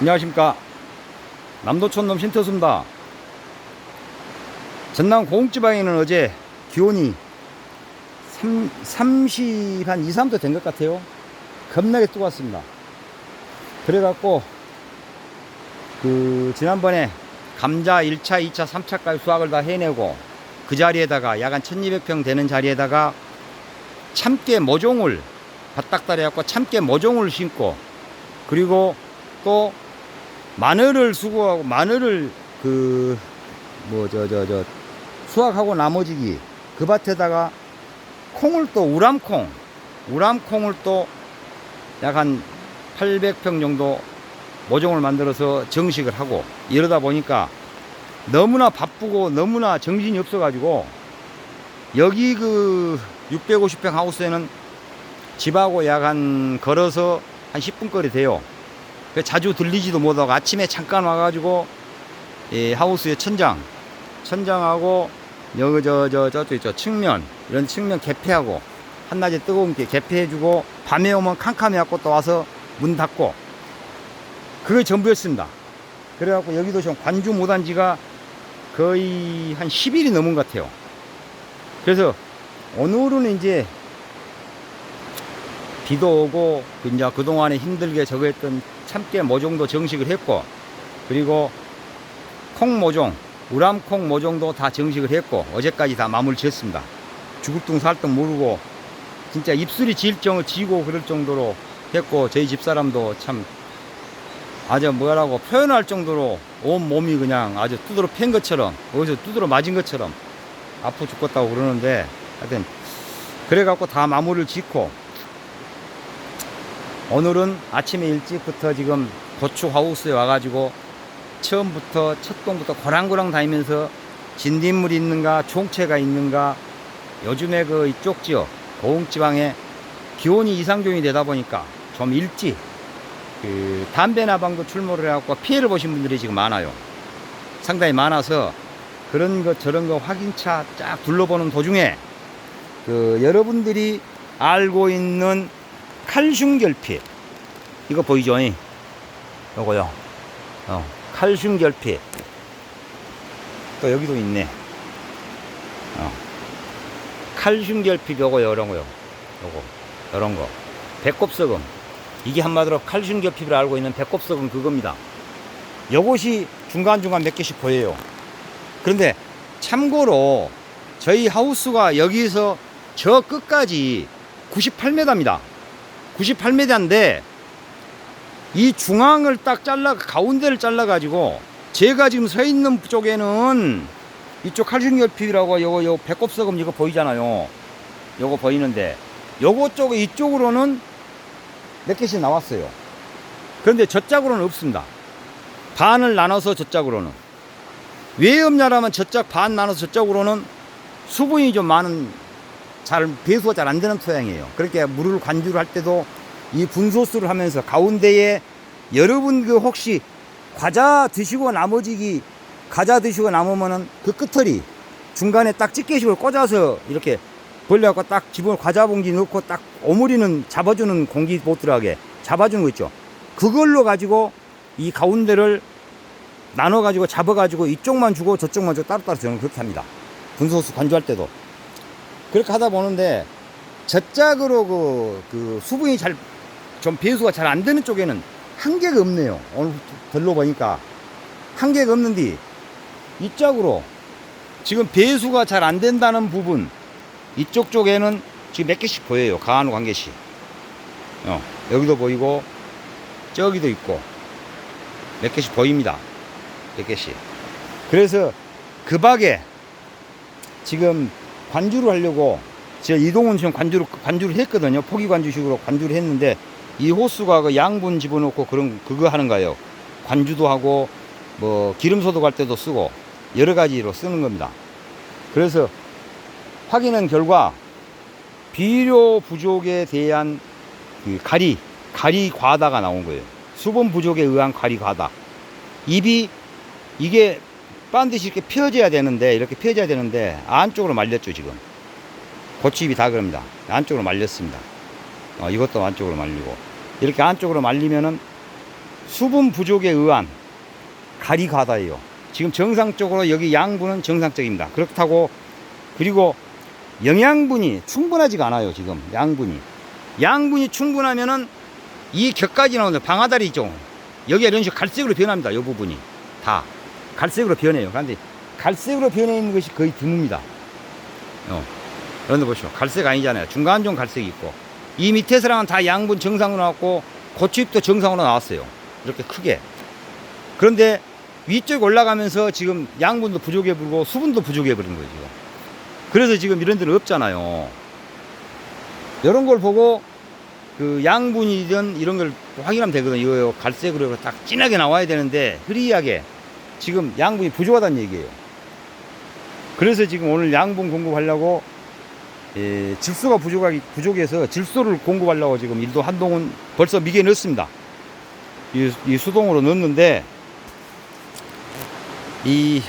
안녕하십니까. 남도촌놈 신터수입니다. 전남 고흥지방에는 어제 기온이 3, 30, 한 2, 3도 된 것 같아요. 겁나게 뜨거웠습니다. 그래갖고 그 지난번에 감자 1차, 2차, 3차까지 수확을 다 해내고 그 자리에다가 약한 1200평 되는 자리에다가 참깨 모종을 바닥다리 갖고 참깨 모종을 심고 그리고 또 마늘을 수고하고 마늘을 그뭐저저 저 수확하고 나머지기 그 밭에다가 콩을 또 우람콩 우람콩을 또 약 한 800평 정도 모종을 만들어서 정식을 하고 이러다 보니까 너무나 바쁘고 너무나 정신이 없어 가지고 여기 그 650평 하우스에는 집하고 약 한 걸어서 한 10분 거리 돼요. 그 자주 들리지도 못하고 아침에 잠깐 와가지고 이 하우스의 천장, 천장하고 여기 저 저 저쪽 있죠 측면 이런 측면 개폐하고 한낮에 뜨거운 게 개폐해주고 밤에 오면 캄캄해갖고 또 와서 문 닫고 그게 전부였습니다. 그래갖고 여기도 지금 관주 못한 지가 거의 한 10일이 넘은 것 같아요. 그래서 오늘은 이제 비도 오고 그 이제 그동안에 힘들게 저거 했던 참깨 모종도 정식을 했고 그리고 콩 모종 우람콩 모종도 다 정식을 했고 어제까지 다 마무리 지었습니다. 죽을둥 살둥 모르고 진짜 입술이 질정을 지고 그럴 정도로 했고 저희 집사람도 참 아주 뭐라고 표현할 정도로 온 몸이 그냥 아주 두드러 팬 것처럼 어디서 두드러 맞은 것처럼 아프 죽겠다고 그러는데 하여튼 그래갖고 다 마무리를 짓고 오늘은 아침에 일찍부터 지금 고추 하우스에 와가지고 처음부터 첫 동부터 고랑고랑 다니면서 진딧물이 있는가 총채가 있는가 요즘에 그 이쪽 지역 고흥지방에 기온이 이상종이 되다 보니까 좀 일찍 그 담배나 방도 출몰을 해갖고 피해를 보신 분들이 지금 많아요. 상당히 많아서 그런 것 저런 거 확인차 쫙 둘러보는 도중에 그 여러분들이 알고 있는 칼슘 결핍 이거 보이죠? 이? 요거요. 어, 칼슘 결핍. 또 여기도 있네. 어. 칼슘 결핍 요거요, 요런 거요. 요거, 요런 거. 배꼽석음. 이게 한마디로 칼슘 결핍을 알고 있는 배꼽석음 그겁니다. 요것이 중간중간 몇 개씩 보여요. 그런데 참고로 저희 하우스가 여기서 저 끝까지 98m입니다. 98m인데 이 중앙을 딱 잘라 가운데를 잘라 가지고 제가 지금 서 있는 쪽에는 이쪽 칼슘 결핍이라고 요거 요 배꼽석음 이거 보이잖아요. 요거 보이는데 요거 쪽에 이쪽으로는 몇 개씩 나왔어요. 그런데 저짝으로는 없습니다. 반을 나눠서 저짝으로는 왜 없냐라면 저짝 반 나눠서 저쪽으로는 수분이 좀 많은 잘 배수가 잘 안 되는 토양이에요. 그렇게 물을 관주를 할 때도 이 분소수를 하면서 가운데에 여러분 그 혹시 과자 드시고 나머지기 과자 드시고 남으면은 그 끝털이 중간에 딱 집게식으로 꽂아서 이렇게 벌려갖고 딱 기본 과자 봉지 넣고 딱 오므리는 잡아주는 공기 못 들어가게 잡아주는 거 있죠. 그걸로 가지고 이 가운데를 나눠 가지고 잡아 가지고 이쪽만 주고 저쪽만 주고 따로따로 저는 그렇게 합니다. 분소수 관주할 때도. 그렇게 하다 보는데 저짝으로 그, 그 수분이 잘 좀 배수가 잘 안 되는 쪽에는 한계가 없네요. 오늘 별로 보니까 한계가 없는데 이쪽으로 지금 배수가 잘 안 된다는 부분 이쪽 쪽에는 지금 몇 개씩 보여요. 가한우 관계씩. 어, 여기도 보이고 저기도 있고 몇 개씩 보입니다. 몇 개씩. 그래서 그 밖에 지금 관주를 하려고 제가 이동은 지금 관주를 관주를 했거든요. 포기 관주식으로 관주를 했는데 이 호수가 그 양분 집어넣고 그런 그거 하는 거예요. 관주도 하고 뭐 기름 소독할 때도 쓰고 여러 가지로 쓰는 겁니다. 그래서 확인한 결과 비료 부족에 대한 그 가리 가리 과다가 나온 거예요. 수분 부족에 의한 가리 과다. 입이 이게 반드시 이렇게 펴져야 되는데 이렇게 펴져야 되는데 안쪽으로 말렸죠 지금 고추잎이 다 그럽니다 안쪽으로 말렸습니다 어, 이것도 안쪽으로 말리고 이렇게 안쪽으로 말리면은 수분 부족에 의한 가리가다예요. 지금 정상적으로 여기 양분은 정상적입니다. 그렇다고 그리고 영양분이 충분하지가 않아요. 지금 양분이 양분이 충분하면은 이 격까지 나오는 방아다리 있죠. 여기가 이런 식으로 갈색으로 변합니다. 이 부분이 다 갈색으로 변해요. 그런데 갈색으로 변해 있는 것이 거의 드뭅니다. 어. 그런데 보시오. 갈색 아니잖아요. 중간 좀 갈색이 있고 이 밑에서랑은 다 양분 정상으로 나왔고 고추잎도 정상으로 나왔어요. 이렇게 크게. 그런데 위쪽 올라가면서 지금 양분도 부족해 버리고 수분도 부족해 버린 거예요, 지금. 그래서 지금 이런 데는 없잖아요. 이런 걸 보고 그 양분이든 이런 걸 확인하면 되거든요. 이거 갈색으로 딱 진하게 나와야 되는데 흐리하게 지금 양분이 부족하다는 얘기예요. 그래서 지금 오늘 양분 공급하려고 예, 질소가 부족하기 부족해서 질소를 공급하려고 지금 일도 한동은 벌써 미개 넣었습니다. 이, 이 수동으로 넣었는데 이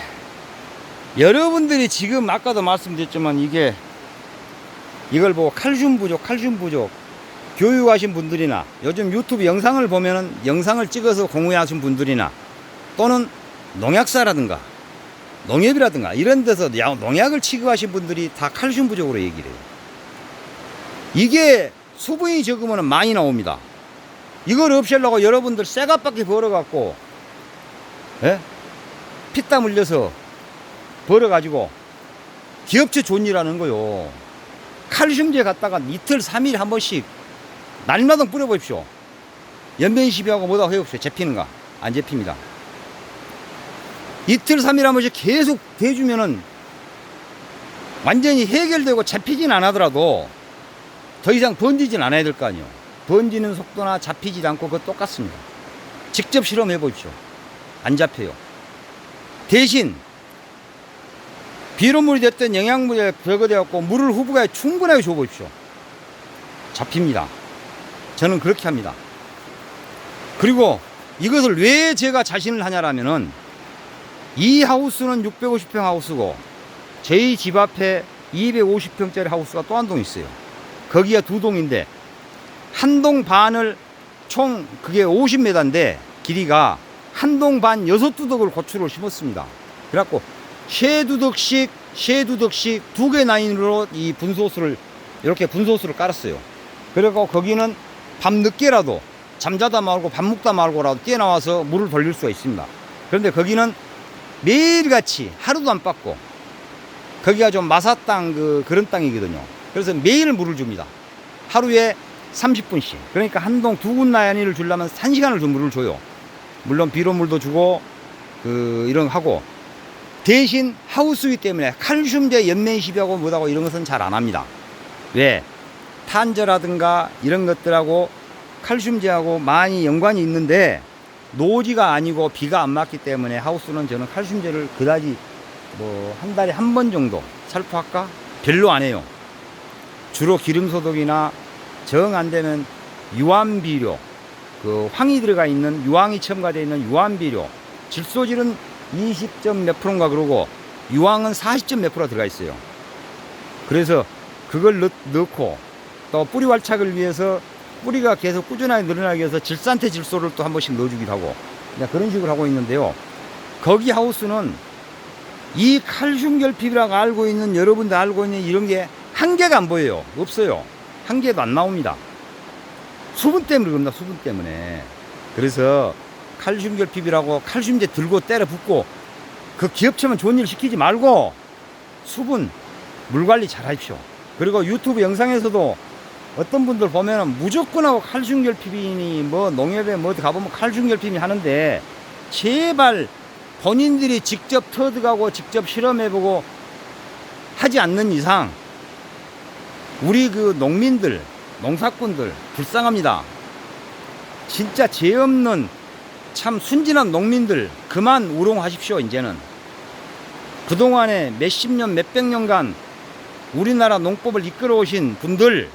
여러분들이 지금 아까도 말씀드렸지만 이게 이걸 보고 칼슘 부족, 칼슘 부족 교육하신 분들이나 요즘 유튜브 영상을 보면은 영상을 찍어서 공유하신 분들이나 또는 농약사라든가 농협이라든가 이런 데서 야- 농약을 취급하신 분들이 다 칼슘 부족으로 얘기를 해요. 이게 수분이 적으면 많이 나옵니다. 이걸 없애려고 여러분들 쇠값밖에 벌어갖고, 예? 피땀 흘려서 벌어가지고 기업체 존이라는 거요. 칼슘제 갖다가 이틀, 삼일 한 번씩 날마다 뿌려보십시오. 연변 시비하고 뭐다 해봅시오. 잡히는가? 안 잡힙니다. 이틀, 삼일 한 번씩 계속 대주면은 완전히 해결되고 잡히진 않아더라도 더 이상 번지진 않아야 될 거 아니에요. 번지는 속도나 잡히지 않고 그거 똑같습니다. 직접 실험해 보십시오. 안 잡혀요. 대신 비료물이 됐든 영양분이 제거되었고 물을 후보가에 충분하게 줘 보십시오. 잡힙니다. 저는 그렇게 합니다. 그리고 이것을 왜 제가 자신을 하냐라면은 이 하우스는 650평 하우스고 저희 집 앞에 250평짜리 하우스가 또 한 동 있어요. 거기가 두 동인데 한 동 반을 총 그게 50m인데 길이가 한 동 반 여섯 두덕을 고추를 심었습니다. 그래갖고 세 두덕씩 세 두덕씩 두 개 라인으로 이 분소수를 이렇게 분소수를 깔았어요. 그리고 거기는 밤 늦게라도 잠자다 말고 밥 먹다 말고라도 뛰어나와서 물을 돌릴 수가 있습니다. 그런데 거기는 매일같이 하루도 안 빠고 거기가 좀 마사 땅 그 그런 땅이거든요. 그래서 매일 물을 줍니다. 하루에 30분씩. 그러니까 한동 두군 나연이를 주려면 1시간을 좀 물을 줘요. 물론 비료물도 주고 그 이런 거 하고 대신 하우스이기 때문에 칼슘제 연면 시비하고 뭐하고 이런 것은 잘 안 합니다. 왜? 탄저라든가 이런 것들하고 칼슘제하고 많이 연관이 있는데 노지가 아니고 비가 안 맞기 때문에 하우스는 저는 칼슘제를 그다지 뭐 한 달에 한 번 정도 살포할까? 별로 안 해요. 주로 기름 소독이나 정 안 되면 유황 비료, 그 황이 들어가 있는 유황이 첨가되어 있는 유황 비료, 질소질은 20점 몇 프로인가 그러고 유황은 40점 몇 프로 들어가 있어요. 그래서 그걸 넣, 넣고 또 뿌리 활착을 위해서 뿌리가 계속 꾸준하게 늘어나기 위해서 질산태 질소를 또 한 번씩 넣어주기도 하고 그런 식으로 하고 있는데요. 거기 하우스는 이 칼슘 결핍이라고 알고 있는 여러분들 알고 있는 이런 게 한계가 안 보여요. 없어요. 한 개도 안 나옵니다. 수분 때문에 그럽니다. 수분 때문에. 그래서 칼슘 결핍이라고 칼슘제 들고 때려 붓고 그 기업체만 좋은 일 시키지 말고 수분, 물 관리 잘 하십시오. 그리고 유튜브 영상에서도 어떤 분들 보면은 무조건 하고 칼슘 결핍이니 뭐 농협에 뭐 가보면 칼슘 결핍이 하는데 제발 본인들이 직접 터득하고 직접 실험해보고 하지 않는 이상 우리 그 농민들, 농사꾼들 불쌍합니다. 진짜 죄 없는 참 순진한 농민들 그만 우롱하십시오, 이제는. 그동안에 몇십 년, 몇백 년간 우리나라 농법을 이끌어 오신 분들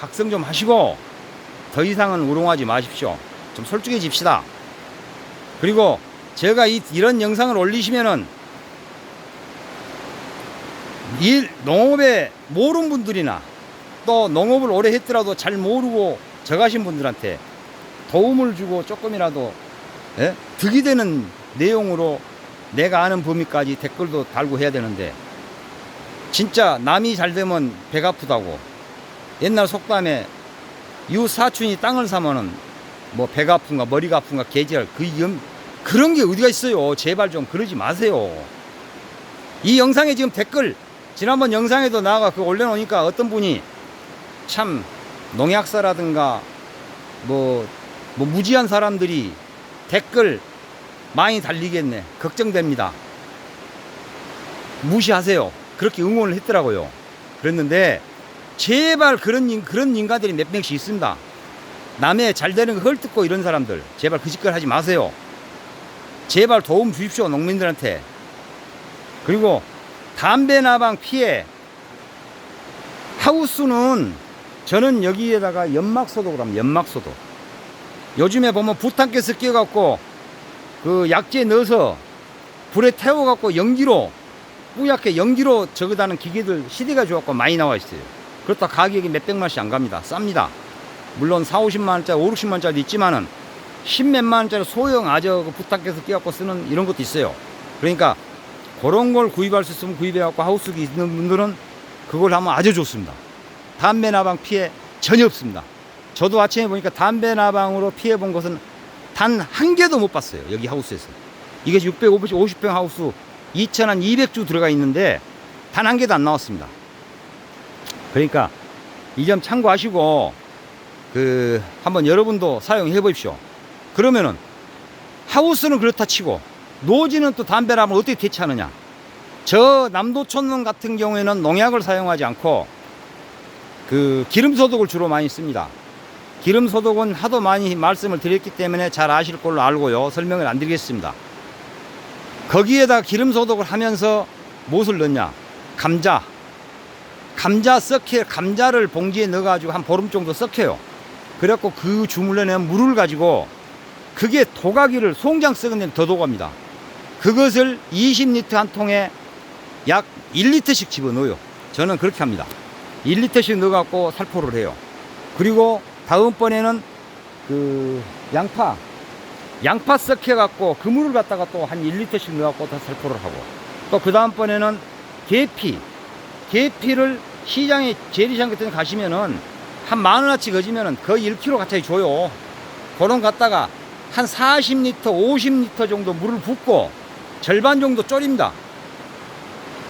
각성 좀 하시고 더 이상은 우롱하지 마십시오. 좀 솔직해집시다. 그리고 제가 이, 이런 영상을 올리시면은 이 농업에 모르는 분들이나 또 농업을 오래 했더라도 잘 모르고 저 가신 분들한테 도움을 주고 조금이라도 예? 득이 되는 내용으로 내가 아는 범위까지 댓글도 달고 해야 되는데 진짜 남이 잘 되면 배가 아프다고 옛날 속담에 이웃 사촌이 땅을 사면은 뭐 배가 아픈가 머리가 아픈가 계절 그 염, 그런 게 어디가 있어요? 제발 좀 그러지 마세요. 이 영상에 지금 댓글 지난번 영상에도 나가 그 올려놓으니까 어떤 분이 참 농약사라든가 뭐, 뭐 무지한 사람들이 댓글 많이 달리겠네. 걱정됩니다. 무시하세요. 그렇게 응원을 했더라고요. 그랬는데 제발 그런 인- 그런 인간들이 몇 명씩 있습니다. 남의 잘 되는 거 헐뜯고 이런 사람들 제발 그 짓걸 하지 마세요. 제발 도움 주십시오 농민들한테. 그리고 담배 나방 피해. 하우스는 저는 여기에다가 연막 소독을 합니다 연막 소독. 요즘에 보면 부탄가스 끼워갖고 그 약재 넣어서 불에 태워갖고 연기로 뿌옇게 연기로 저거다는 기계들 시대가 좋았고 많이 나와 있어요 그렇다 가격이 몇백만원씩 안 갑니다. 쌉니다. 물론 4, 50만원짜리 5, 60만원짜리 있지만은 10몇만원짜리 소형 아저 그 부탁해서 끼갖고 쓰는 이런 것도 있어요. 그러니까 그런 걸 구입할 수 있으면 구입해갖고 하우스 있는 분들은 그걸 하면 아주 좋습니다. 담배 나방 피해 전혀 없습니다. 저도 아침에 보니까 담배 나방으로 피해 본 것은 단 한 개도 못 봤어요 여기 하우스에서. 이게 650, 50평 하우스 2,200주 들어가 있는데 단 한 개도 안 나왔습니다 그러니까 이 점 참고하시고 그 한번 여러분도 사용해 보십시오. 그러면은 하우스는 그렇다 치고 노지는 또 담배라면 어떻게 대체하느냐? 저 남도촌농 같은 경우에는 농약을 사용하지 않고 그 기름 소독을 주로 많이 씁니다. 기름 소독은 하도 많이 말씀을 드렸기 때문에 잘 아실 걸로 알고요. 설명을 안 드리겠습니다. 거기에다 기름 소독을 하면서 무엇을 넣냐? 감자. 감자 썩혀, 감자를 봉지에 넣어가지고 한 보름 정도 썩혀요. 그래갖고 그 주물러낸 물을 가지고 그게 도가기를 송장 썩은 데는 더 도갑니다. 그것을 20리터 한 통에 약 1리터씩 집어넣어요. 저는 그렇게 합니다. 1리터씩 넣어갖고 살포를 해요. 그리고 다음번에는 그 양파, 양파 썩혀갖고 그 물을 갖다가 또 한 1리터씩 넣어갖고 다 살포를 하고 또 그 다음번에는 계피, 계피를 시장에 재래시장 같은 데 가시면은 한 만 원어치 거지면은 거의 1kg 가까이 줘요. 그런 갖다가 한 40리터, 50리터 정도 물을 붓고 절반 정도 졸입니다.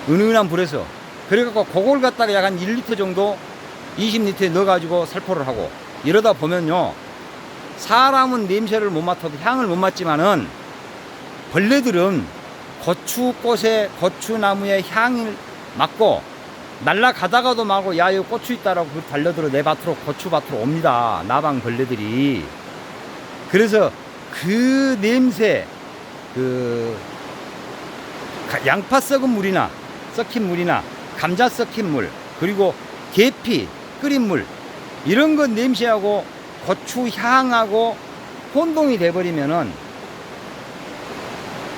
은은한 불에서. 그래갖고 그걸 갖다가 약 한 1리터 정도 20리터에 넣어가지고 살포를 하고 이러다 보면요. 사람은 냄새를 못 맡아도 향을 못 맡지만은 벌레들은 고추꽃에 고추나무의 향을 맡고 날라가다가도 마고 야 여기 고추 있다라고 그 달려들어 내 밭으로 고추밭으로 옵니다. 나방 벌레들이. 그래서 그 냄새 그 가- 양파 썩은 물이나 썩힌 물이나 감자 썩힌 물 그리고 계피 끓인 물 이런 건 냄새하고 고추 향하고 혼동이 돼버리면은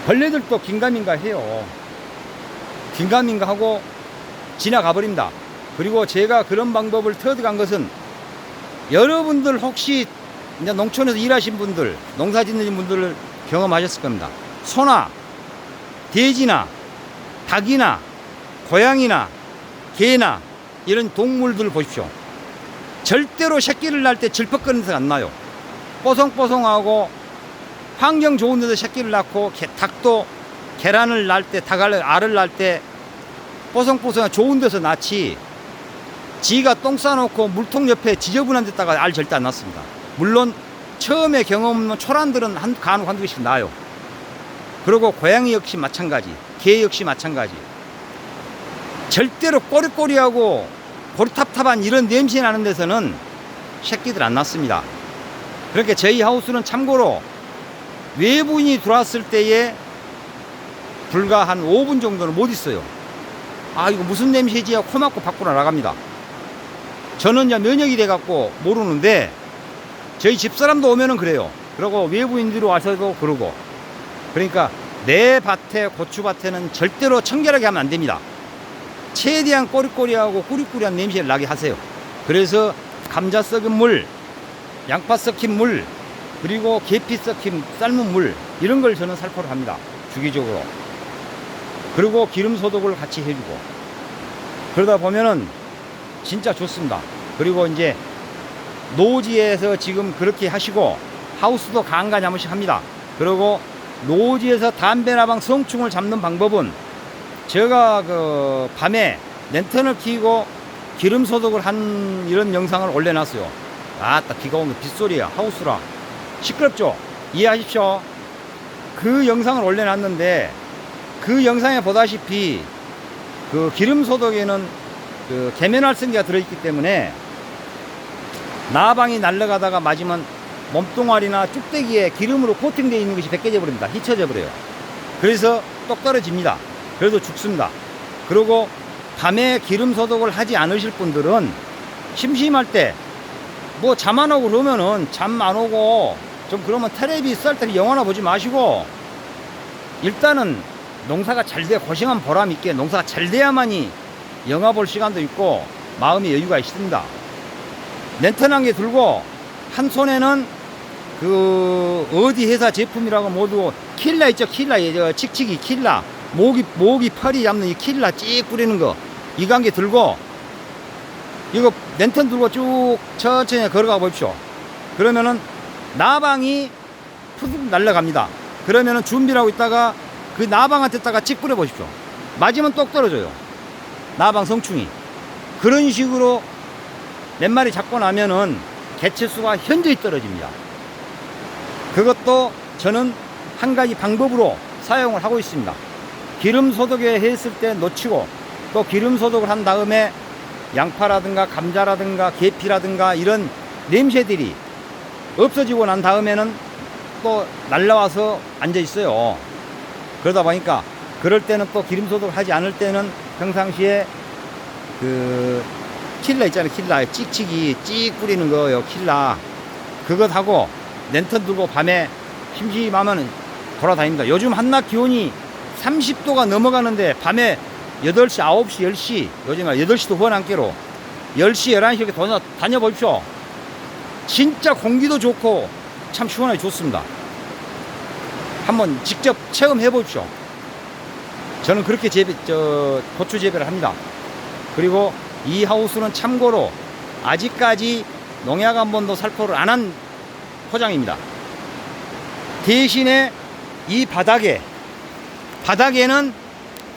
벌레들도 긴가민가 해요. 긴가민가 하고 지나가 버립니다. 그리고 제가 그런 방법을 터득한 것은 여러분들 혹시 이제 농촌에서 일하신 분들, 농사 짓는 분들 경험하셨을 겁니다. 소나 돼지나 닭이나 고양이나 개나 이런 동물들 보십시오. 절대로 새끼를 낳을 때 질퍽거리는 데가 안 나요. 뽀송뽀송하고 환경 좋은 데서 새끼를 낳고 개- 닭도 계란을 낳을 때 닭알 알을 낳을 때 뽀송뽀송한 좋은 데서 낳지 지가 똥 싸놓고 물통 옆에 지저분한 데다가 알 절대 안 낳습니다. 물론 처음에 경험 없는 초란들은 한, 간혹 한두 개씩 나요. 그리고 고양이 역시 마찬가지 개 역시 마찬가지. 절대로 꼬리꼬리하고 고리탑탑한 이런 냄새 나는 데서는 새끼들 안 낳습니다. 그렇게 저희 하우스는 참고로 외부인이 들어왔을 때에 불과 한 5분 정도는 못 있어요. 아, 이거 무슨 냄새지? 하고 코 막고 밖으로 나갑니다. 저는 이제 면역이 돼갖고 모르는데, 저희 집사람도 오면은 그래요. 그리고 외부인들이 와서도 그러고. 그러니까 내 밭에, 고추밭에는 절대로 청결하게 하면 안 됩니다. 최대한 꼬리꼬리하고 꾸리꾸리한 냄새를 나게 하세요. 그래서 감자 썩은 물, 양파 썩힌 물, 그리고 계피 섞인 삶은 물 이런 걸 저는 살포를 합니다. 주기적으로. 그리고 기름 소독을 같이 해주고 그러다 보면은 진짜 좋습니다. 그리고 이제 노지에서 지금 그렇게 하시고 하우스도 간간히 한 번씩 합니다. 그리고 노지에서 담배나방 성충을 잡는 방법은 제가 그 밤에 랜턴을 켜고 기름 소독을 한 이런 영상을 올려놨어요. 아따 비가 오면 빗소리야 하우스라 시끄럽죠? 이해하십시오. 그 영상을 올려놨는데 그 영상에 보다시피 그 기름 소독에는 그 계면활성제가 들어있기 때문에 나방이 날아가다가 맞으면 몸뚱아리나 쭉대기에 기름으로 코팅되어 있는 것이 벗겨져 버립니다. 잊혀져 버려요. 그래서 똑 떨어집니다. 그래도 죽습니다. 그리고 밤에 기름 소독을 하지 않으실 분들은 심심할 때 뭐 잠 안 오고 그러면은 잠 안 오고 좀 그러면 텔레비 쌀 때는 영화나 보지 마시고 일단은 농사가 잘 돼 고생한 보람 있게 농사가 잘 돼야만이 영화 볼 시간도 있고 마음의 여유가 있습니다. 랜턴 한 개 들고 한 손에는 그 어디 회사 제품이라고 모두 킬라 있죠 킬라 저 칙칙이 킬라 모기 모기 펄이 잡는 이 킬라 찍 뿌리는 거 이거 한 개 들고 이거 랜턴 들고 쭉 천천히 걸어가 보십시오. 그러면은 나방이 푸득 날라갑니다. 그러면은 준비를 하고 있다가 그 나방한테다가 찍 뿌려 보십시오. 맞으면 똑 떨어져요. 나방 성충이. 그런 식으로 몇 마리 잡고 나면은 개체수가 현저히 떨어집니다. 그것도 저는 한 가지 방법으로 사용을 하고 있습니다. 기름 소독에 했을 때 놓치고 또 기름 소독을 한 다음에 양파라든가 감자라든가 계피라든가 이런 냄새들이 없어지고 난 다음에는 또 날라와서 앉아 있어요. 그러다 보니까 그럴 때는 또 기름 소독을 하지 않을 때는 평상시에 그 킬라 있잖아요. 킬라 찍찍이 찍 뿌리는 거요. 킬라 그것 하고 랜턴 들고 밤에 심심하면 돌아다닙니다. 요즘 한낮 기온이 30도가 넘어가는데 밤에 8시, 9시, 10시, 요즘 8시도 후원 한께로 10시, 11시 이렇게 다녀, 다녀보십시오. 진짜 공기도 좋고 참 시원하게 좋습니다. 한번 직접 체험해 보십시오. 저는 그렇게 재배, 저, 고추 재배를 합니다. 그리고 이 하우스는 참고로 아직까지 농약 한 번도 살포를 안 한 포장입니다. 대신에 이 바닥에 바닥에는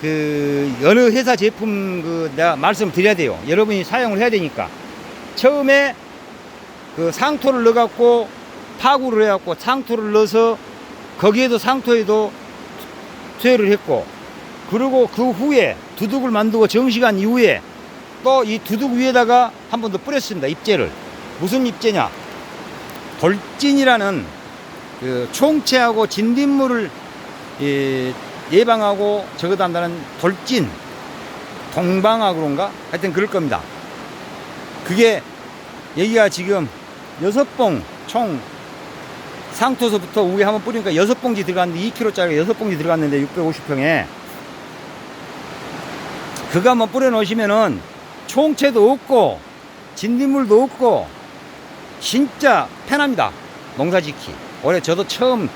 그 어느 회사 제품 그 내가 말씀드려야 돼요. 여러분이 사용을 해야 되니까 처음에 그 상토를 넣어갖고 파구를 해갖고 상토를 넣어서 거기에도 상토에도 투여를 했고 그리고 그 후에 두둑을 만들고 정시간 이후에 또 이 두둑 위에다가 한 번 더 뿌렸습니다. 입재를 무슨 입재냐? 돌진이라는 그 총체하고 진딧물을 예, 예방하고 저거 한다는 돌진 동방학으로인가 하여튼 그럴 겁니다. 그게 여기가 지금 여섯 봉 총 상토서부터 위에 한번 뿌리니까 여섯 봉지 들어갔는데 2kg짜리 여섯 봉지 들어갔는데 650평에 그거 한번 뿌려 놓으시면은 총체도 없고 진딧물도 없고 진짜 편합니다. 농사 짓기. 올해 저도 처음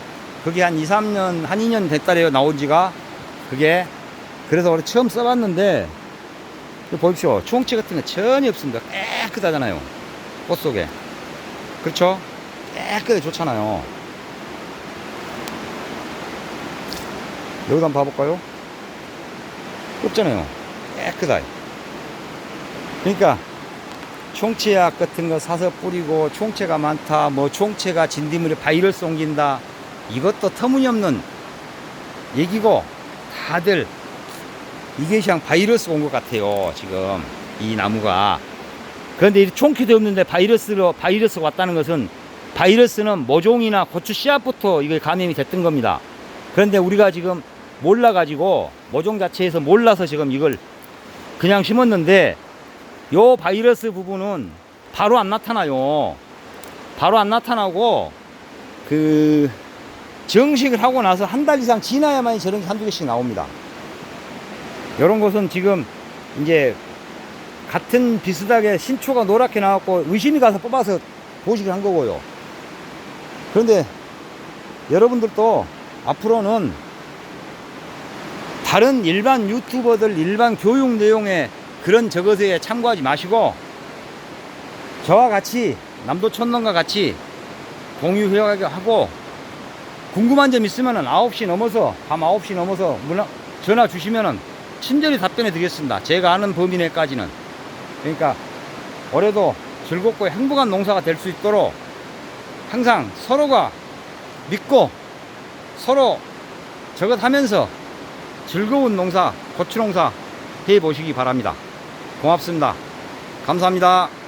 그게 한 2, 3년, 한 2년 됐다래요. 나온 지가. 그게. 그래서 올해 처음 써봤는데, 보십시오. 총체 같은 거 전혀 없습니다. 깨끗하잖아요. 꽃 속에. 그렇죠? 깨끗해 좋잖아요. 여기도 한번 봐볼까요? 없잖아요. 깨끗하게. 그러니까, 총체약 같은 거 사서 뿌리고 총체가 많다 뭐 총체가 진딧물에 바이러스 옮긴다 이것도 터무니없는 얘기고 다들 이게 그냥 바이러스 온 것 같아요 지금 이 나무가 그런데 이 총키도 없는데 바이러스로 바이러스 왔다는 것은 바이러스는 모종이나 고추 씨앗부터 이게 감염이 됐던 겁니다 그런데 우리가 지금 몰라 가지고 모종 자체에서 몰라서 지금 이걸 그냥 심었는데 요 바이러스 부분은 바로 안 나타나요. 바로 안 나타나고 그 정식을 하고 나서 한 달 이상 지나야만 저런 게 한두 개씩 나옵니다. 이런 것은 지금 이제 같은 비슷하게 신초가 노랗게 나왔고 의심이 가서 뽑아서 보식을 한 거고요. 그런데 여러분들도 앞으로는 다른 일반 유튜버들 일반 교육 내용의 그런 저것에 참고하지 마시고 저와 같이 남도촌놈과 같이 공유하고 궁금한 점 있으면은 9시 넘어서 밤 9시 넘어서 전화 주시면은 친절히 답변해 드리겠습니다. 제가 아는 범위 내까지는. 그러니까 올해도 즐겁고 행복한 농사가 될 수 있도록 항상 서로가 믿고 서로 저것 하면서 즐거운 농사, 고추 농사 해 보시기 바랍니다. 고맙습니다. 감사합니다.